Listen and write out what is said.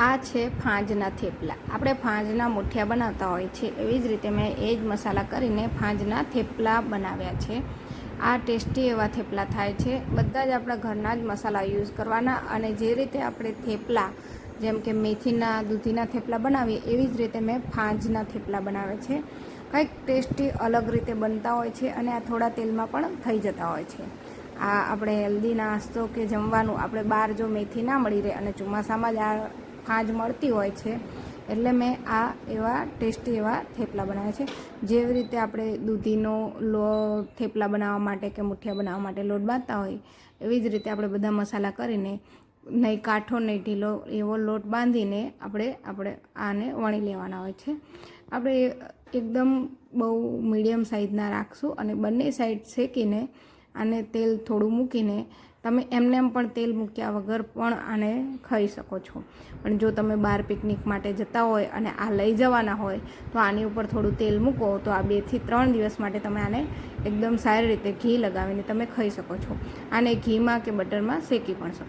આ છે ફાંજના થેપલા. આપણે ફાંજના મુઠિયા બનાવતા હોય છે. એવી જ રીતે મેં એ જ મસાલા કરીને ફાંજના થેપલા બનાવ્યા છે. આ ટેસ્ટી એવા થેપલા થાય છે. બધા જ આપણા ઘરના જ મસાલા યુઝ કરવાના અને જે રીતે આપણે થેપલા, જેમ કે મેથીના, દૂધીના થેપલા બનાવીએ, એવી જ રીતે મેં ફાંજના થેપલા બનાવે છે. કંઈક ટેસ્ટી અલગ રીતે બનતા હોય છે અને આ થોડા તેલમાં પણ થઈ જતા હોય છે. આ આપણે હેલ્ધી નાસ્તો કે જમવાનું આપણે બહાર જો મેથી ના મળી રહે અને ચોમાસામાં જ આ ફાંજ મળતી હોય છે. એટલે મેં આ એવા ટેસ્ટી એવા થેપલા બનાવ્યા છે. જેવી રીતે આપણે દૂધીનો લો થેપલા બનાવવા માટે કે મુઠિયા બનાવવા માટે લોટ બાંધતા હોય, એવી જ રીતે આપણે બધા મસાલા કરીને નહીં કાંઠો નહીં ઢીલો એવો લોટ બાંધીને આપણે આપણે આને વણી લેવાના હોય છે. આપણે એકદમ બહુ મીડિયમ સાઇઝના રાખશું અને બંને સાઈડ શેકીને આને તેલ થોડું મૂકીને તમે એમને એમ પણ તેલ મૂક્યા વગર પણ આને ખાઈ શકો છો. પણ જો તમે બહાર પિકનિક માટે જતા હોય અને આ લઈ જવાના હોય, તો આની ઉપર થોડું તેલ મૂકો, તો આ બેથી ત્રણ દિવસ માટે તમે આને એકદમ સારી રીતે ઘી લગાવીને તમે ખાઈ શકો છો. આને ઘીમાં કે બટરમાં શેકી પણ શકો